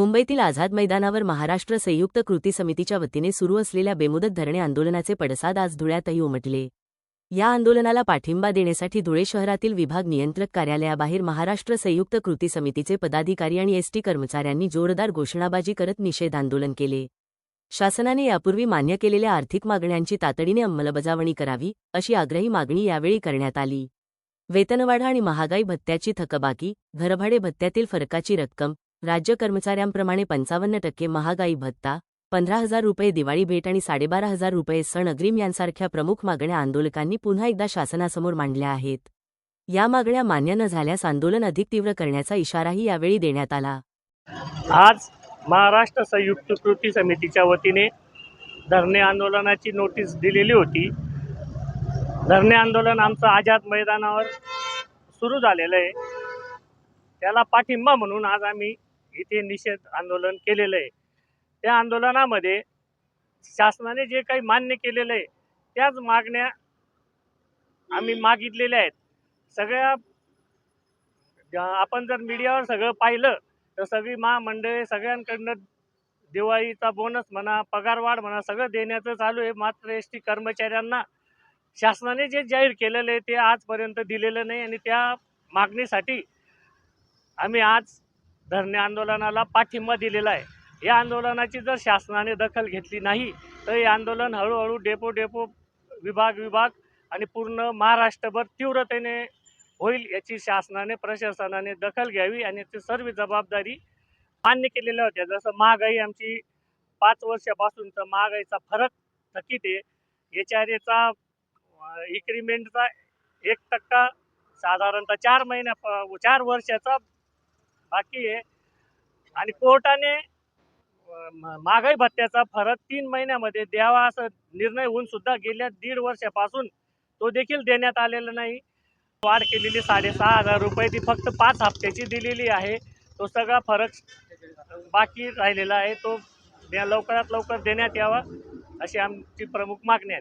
मुंबईतील आझाद मैदानावर महाराष्ट्र संयुक्त कृती समितीच्या वतीने सुरू असलेल्या बेमुदत धरणे आंदोलनाचे पडसाद आज धुळ्यातही उमटले. या आंदोलनाला पाठिंबा देण्यासाठी धुळे शहरातील विभाग नियंत्रक कार्यालयाबाहेर महाराष्ट्र संयुक्त कृती समितीचे पदाधिकारी आणि एसटी कर्मचाऱ्यांनी जोरदार घोषणाबाजी करत निषेध आंदोलन केले. शासनाने यापूर्वी मान्य केलेल्या आर्थिक मागण्यांची तातडीने अंमलबजावणी करावी अशी आग्रही मागणी यावेळी करण्यात आली. वेतनवाढ आणि महागाई भत्त्याची थकबाकी घरभाडे भत्त्यातील फरकाची रक्कम राज्य कर्मचाऱ्यांप्रमाणे पंचावन्न टक्के महागाई भत्ता पंधरा हजार रुपये दिवाळी भेट आणि साडेबारा हजार रुपये सण अग्रिम यांसारख्या प्रमुख मागण्या आंदोलकांनी पुन्हा एकदा शासनासमोर मांडल्या आहेत. या मागण्या मान्य न झाल्यास आंदोलन अधिक तीव्र करण्याचा इशाराही यावेळी देण्यात आला. आज महाराष्ट्र संयुक्त कृती समितीच्या वतीने धरणे आंदोलनाची नोटीस दिलेली होती. धरणे आंदोलन आमचं आझाद मैदानावर सुरू झालेलं आहे. त्याला पाठिंबा म्हणून आज आम्ही इथे निषेध आंदोलन केलेलं आहे. त्या आंदोलनामध्ये शासनाने जे काही मान्य केलेलं आहे त्याच मागण्या आम्ही मागितलेल्या आहेत. सगळ्या आपण जर मीडियावर सगळं पाहिलं तर सगळी महामंडळे सगळ्यांकडनं दिवाळीचा बोनस म्हणा पगारवाढ म्हणा सगळं देण्याचं चालू आहे. मात्र एस टी कर्मचाऱ्यांना शासनाने जे जाहीर केलेलं आहे ते आजपर्यंत दिलेलं नाही आणि त्या मागणीसाठी आम्ही आज धरणे आंदोलनाला पाठिंबा दिलेला आहे. या आंदोलनाची जर शासनाने दखल घेतली नाही तर हे आंदोलन हळूहळू डेपो डेपो विभाग विभाग आणि पूर्ण महाराष्ट्रभर तीव्रतेने होईल याची शासनाने प्रशासनाने दखल घ्यावी आणि याची सर्व जबाबदारी मान्य केलेल्या होत्या. जसं महागाई आमची पाच वर्षापासूनचा महागाईचा फरक थकीत आहे. एच आर एचा इक्रीमेंटचा एक टक्का साधारणतः चार महिन्या चार वर्षाचा बाकी आहे. आणि कोर्टाने महागाई भत्त्याचा फरक तीन महिन्यामध्ये द्यावा असं निर्णय होऊन सुद्धा गेल्या दीड वर्षापासून तो देखील देण्यात आलेला नाही. वाढ केलेली साडेसहा हजार रुपये ती फक्त पाच हप्त्याची दिलेली आहे. तो सगळा फरक बाकी राहिलेला आहे. तो द्या- लवकरात लवकर देण्यात यावा अशी आमची प्रमुख मागणी आहे.